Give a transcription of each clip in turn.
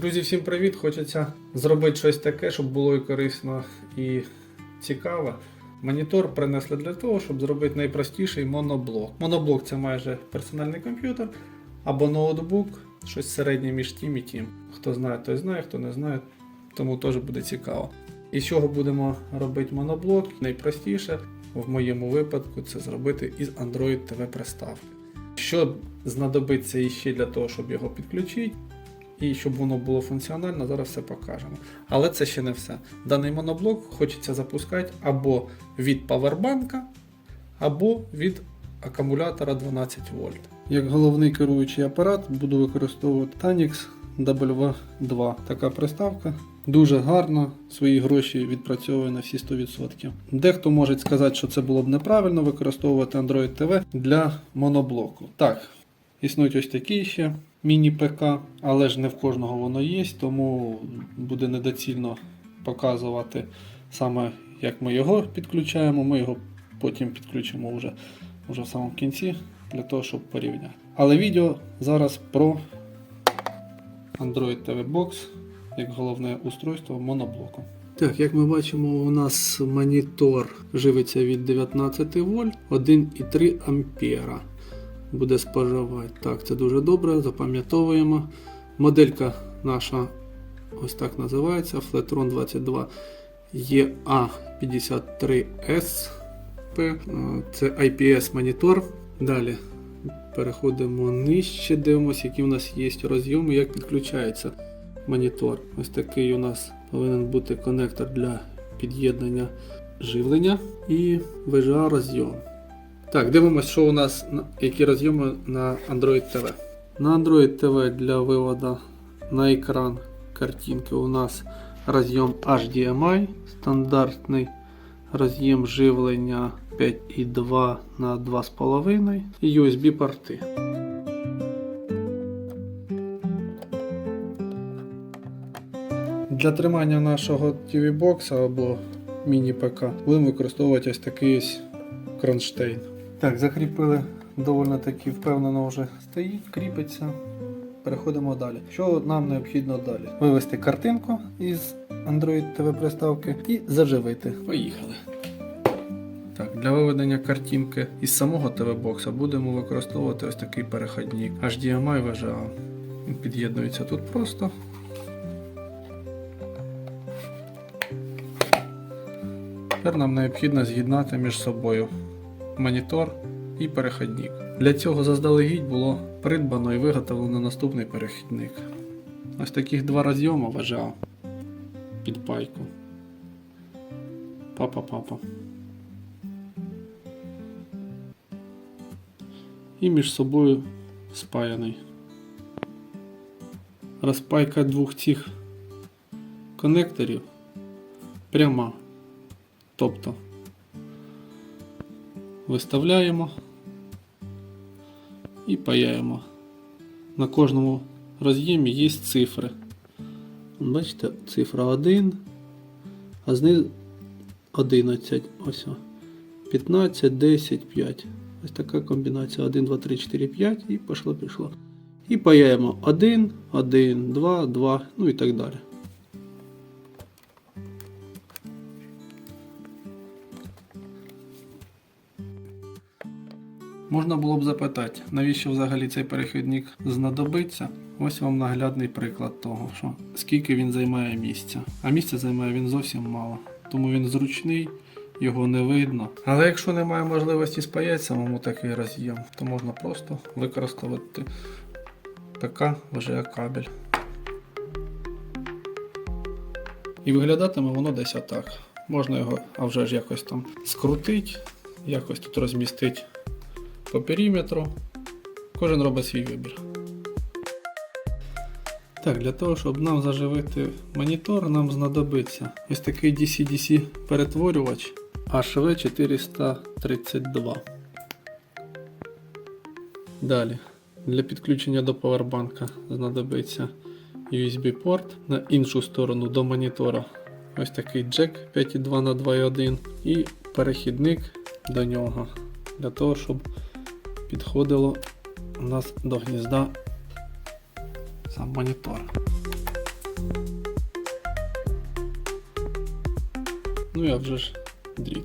Друзі, всім привіт! Хочеться зробити щось таке, щоб було і корисно і цікаво. Монітор принесли для того, щоб зробити найпростіший моноблок. Моноблок це майже персональний комп'ютер або ноутбук, щось середнє між тим і тим. Хто знає, той знає, хто не знає, тому теж буде цікаво. І з чого будемо робити моноблок? Найпростіше в моєму випадку це зробити із Android TV приставки. Що знадобиться іще для того, щоб його підключити, і щоб воно було функціонально, зараз все покажемо. Але це ще не все. Даний моноблок хочеться запускати або від павербанка, або від акумулятора 12 вольт. Як головний керуючий апарат буду використовувати Tanix W2. Така приставка. Дуже гарно, свої гроші відпрацьовує на всі 100%. Дехто може сказати, що це було б неправильно використовувати Android TV для моноблоку. Так, існують ось такі ще міні-ПК, але ж не в кожного воно є, тому буде недоцільно показувати саме як ми його підключаємо. Ми його потім підключимо вже, вже в самому кінці для того, щоб порівняти. Але відео зараз про Android TV Box як головне устройство моноблоку. Так, як ми бачимо, у нас монітор живиться від 19 вольт 1,3 ампера. Буде споживати. Так, це дуже добре, запам'ятовуємо. Моделька наша ось так називається Flatron 22 EA53SP. Це IPS монітор. Далі переходимо нижче, дивимося, які у нас є розйоми, як підключається монітор. Ось такий у нас повинен бути конектор для під'єднання живлення і VGA розйом. Так, дивимося, що у нас які розйоми на Android TV. На Android TV для виводу на екран картинки у нас розйом HDMI, стандартний роз'єм живлення 5,2 на 2,5 і USB порти. Для тримання нашого TV-бокса або міні-ПК будемо використовувати ось такий кронштейн. Так, закріпили доволі таки впевнено вже стоїть, кріпиться. Переходимо далі. Що нам необхідно далі? Вивести картинку із Android TV приставки і заживити. Поїхали. Так, для виведення картинки із самого TV-бокса будемо використовувати ось такий переходник HDMI VGA. Він під'єднується тут просто. Тепер нам необхідно з'єднати між собою монітор і перехідник. Для цього заздалегідь було придбано і виготовлено наступний перехідник. Ось таких два розйоми вважав під пайку. Папа-папа. І між собою спаяний. Розпайка двох цих конекторів пряма. Тобто виставляємо і паяємо. На кожному роз'ємі є цифри. Бачите, цифра 1, а знизу 11. Ось. 15, 10, 5. Ось така комбінація 1, 2, 3, 4, 5 і пішло, пішло. І паяємо 1, 1, 2, 2, ну і так далі. Можна було б запитати, навіщо взагалі цей перехідник знадобиться? Ось вам наглядний приклад того, що скільки він займає місця. А місця займає він зовсім мало. Тому він зручний, його не видно. Але якщо немає можливості спаяти самому такий роз'єм, то можна просто використовувати ПК VGA кабель. І виглядатиме воно десь отак. Можна його, а вже ж якось там скрутити, якось тут розмістити по периметру. Кожен робить свій вибір. Так, для того, щоб нам заживити монітор, нам знадобиться ось такий DC-DC перетворювач HV432. Далі, для підключення до павербанка знадобиться USB-порт на іншу сторону до монітора. Ось такий джек 5.2 на 2.1 і перехідник до нього для того, щоб підходило у нас до гнізда сам монітор. Ну і вже ж дріт.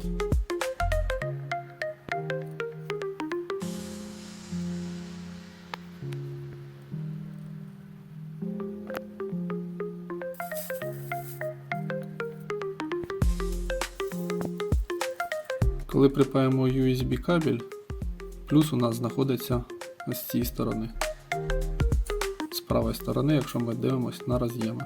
Коли припаємо USB кабель, плюс у нас знаходиться з цієї сторони. З правої сторони, якщо ми дивимося на роз'єми.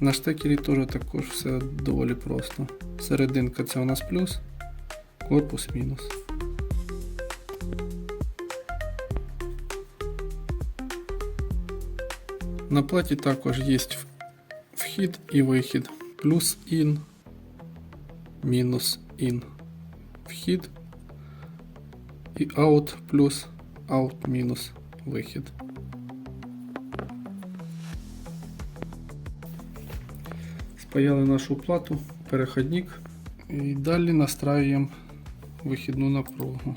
На штекері теж також все доволі просто. Серединка це у нас плюс, корпус мінус. На платі також є вхід і вихід. Плюс ін, мінус ін. Вхід і out плюс out мінус вихід. Спаяли нашу плату, переходник і далі настраюємо вихідну напругу.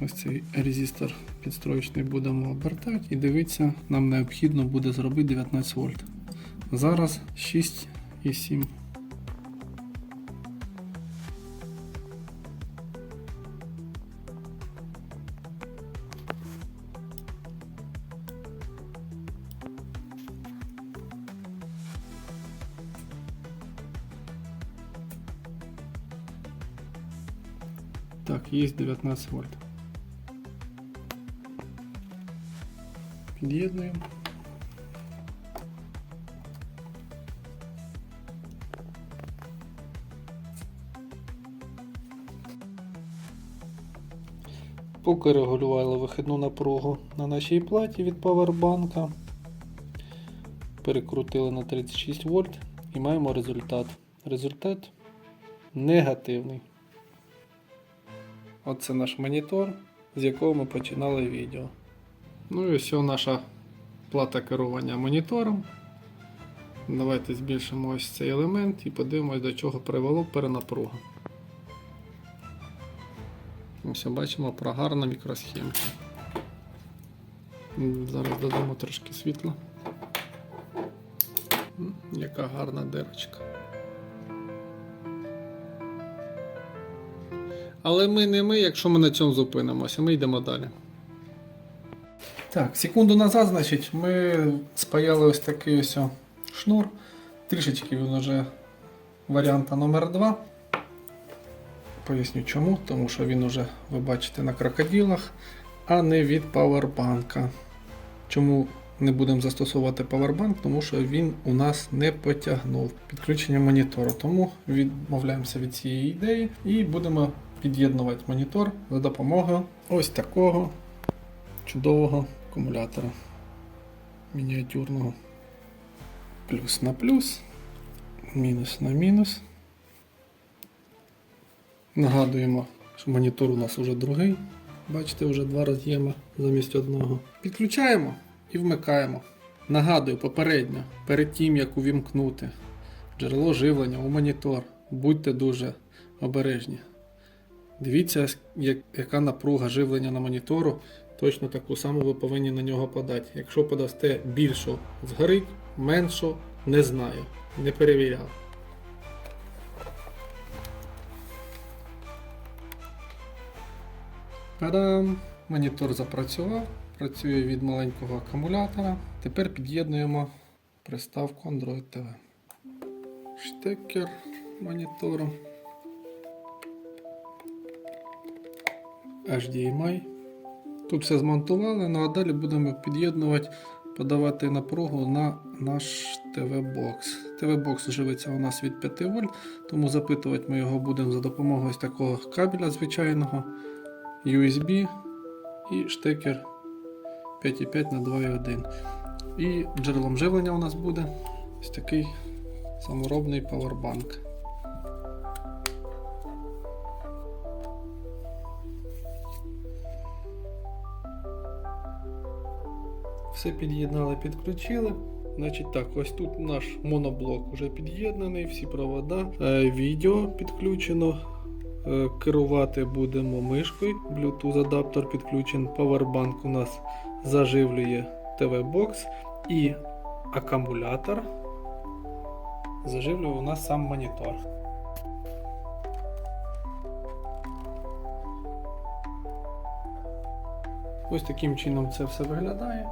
Ось цей резистор підстроєчний будемо обертати і дивитися, нам необхідно буде зробити 19 вольт. Зараз 6,7. Так, є 19 вольт. Під'єднуємо. Поки регулювали вихідну напругу на нашій платі від павербанка. Перекрутили на 36 вольт і маємо результат. Результат негативний. Оце наш монітор, з якого ми починали відео. Ну і ось наша плата керування монітором. Давайте збільшимо ось цей елемент і подивимось, до чого привело перенапруга. Ось бачимо прогарна мікросхемка. Зараз додамо трошки світла. Яка гарна дирочка. Але ми не ми, якщо ми на цьому зупинимося, ми йдемо далі. Так, секунду назад, значить, ми спаяли ось такий ось шнур. Трішечки він уже варіанта номер 2 Поясню чому, тому що він уже, ви бачите, на крокодилах, а не від павербанка. Чому не будемо застосовувати павербанк? Тому що він у нас не потягнув підключення монітору. Тому відмовляємося від цієї ідеї і будемо під'єднувати монітор за допомогою ось такого чудового акумулятора мініатюрного. Плюс на плюс, мінус на мінус. Нагадуємо, що монітор у нас вже другий. Бачите, вже два роз'єми замість одного. Підключаємо і вмикаємо. Нагадую попередньо, перед тим як увімкнути джерело живлення у монітор. Будьте дуже обережні. Дивіться, як- яка напруга живлення на монітору. Точно таку саму ви повинні на нього подати. Якщо подасте більшу, згорить, меншу не знаю. Не перевіряв. Та-дам! Монітор запрацював, працює від маленького акумулятора. Тепер під'єднуємо приставку Android TV. Штекер монітору. HDMI. Тут все змонтували, ну а далі будемо під'єднувати, подавати напругу на наш ТВ-бокс. ТВ-бокс живиться у нас від 5 вольт, тому запитувати ми його будемо за допомогою ось такого кабеля звичайного, USB і штекер 5,5 на 2,1. І джерелом живлення у нас буде ось такий саморобний павербанк. Все під'єднали, підключили. Значить так, ось тут наш моноблок вже під'єднаний, всі провода, е, відео підключено. Е, Керувати будемо мишкою. Bluetooth адаптер підключений. Powerbank у нас заживлює TV-бокс і акумулятор заживлює у нас сам монітор. Ось таким чином це все виглядає.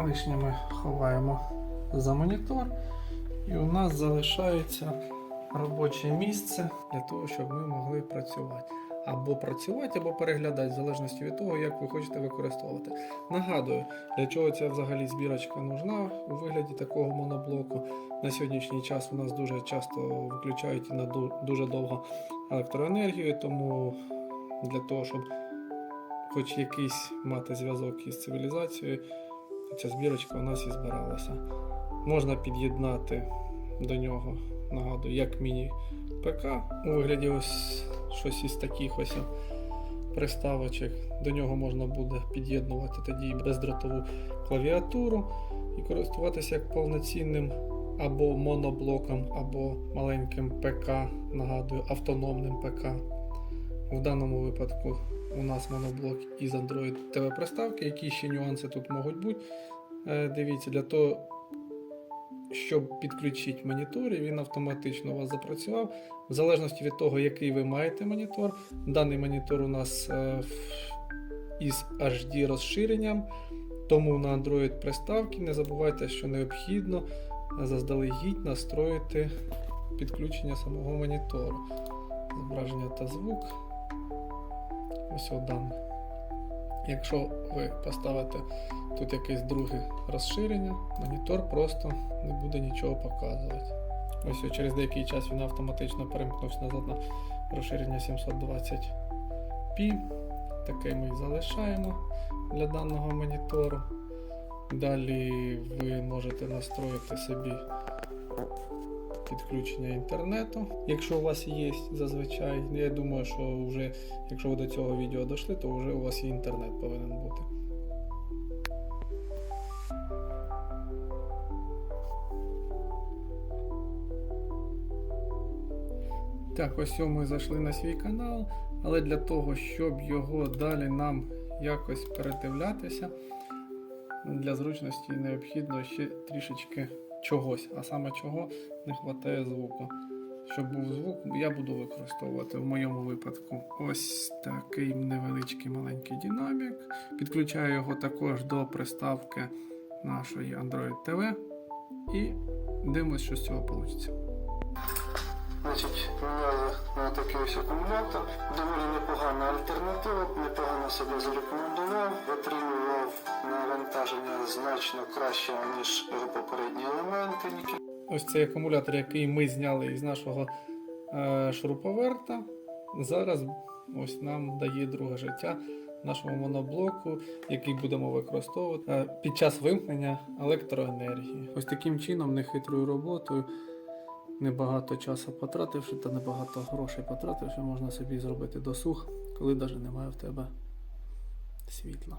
Лишнє ми ховаємо за монітор. І у нас залишається робоче місце для того, щоб ми могли працювати. Або працювати, або переглядати, в залежності від того, як ви хочете використовувати. Нагадую, для чого ця взагалі збірочка нужна у вигляді такого моноблоку. На сьогоднішній час у нас дуже часто виключають на дуже довго електроенергію, тому для того, щоб хоч якийсь мати зв'язок із цивілізацією, ця збірочка у нас і збиралася. Можна під'єднати до нього, нагадую, як міні-ПК у вигляді ось щось із таких ось приставочок. До нього можна буде під'єднувати тоді бездротову клавіатуру і користуватися як повноцінним або моноблоком, або маленьким ПК, нагадую, автономним ПК. В даному випадку у нас моноблок із Android TV приставки. Які ще нюанси тут можуть бути? Е, Дивіться, для того, щоб підключити монітор, і він автоматично у вас запрацював. В залежності від того, який ви маєте монітор. Даний монітор у нас е, із HD розширенням. Тому на Android приставки не забувайте, що необхідно заздалегідь настроїти підключення самого монітору. Зображення та звук. Ось от. Якщо ви поставите тут якесь друге розширення, монітор просто не буде нічого показувати. Ось через деякий час він автоматично перемкнувся назад на розширення 720p. Таке ми і залишаємо для даного монітору. Далі ви можете настроїти собі підключення інтернету, якщо у вас є зазвичай. Я думаю, що вже, якщо ви до цього відео дійшли, то вже у вас і інтернет повинен бути. Так, ось ми зайшли на свій канал, але для того, щоб його далі нам якось передивлятися, для зручності необхідно ще трішечки чогось, а саме чого не вистачає звуку. Щоб був звук, я буду використовувати в моєму випадку ось такий невеличкий маленький динамік. Підключаю його також до приставки нашої Android TV і дивимося, що з цього вийде. Значить, міняли такий ось акумулятор. Доволі непогана альтернатива, непогано себе зарекомендував, витримував навантаження значно краще, ніж попередні елементи. Ось цей акумулятор, який ми зняли із нашого е, шуруповерта, зараз ось нам дає друге життя нашому моноблоку, який будемо використовувати е, під час вимкнення електроенергії. Ось таким чином, нехитрою роботою, небагато часу потративши та небагато грошей потративши, можна собі зробити досуг, коли навіть немає в тебе світла.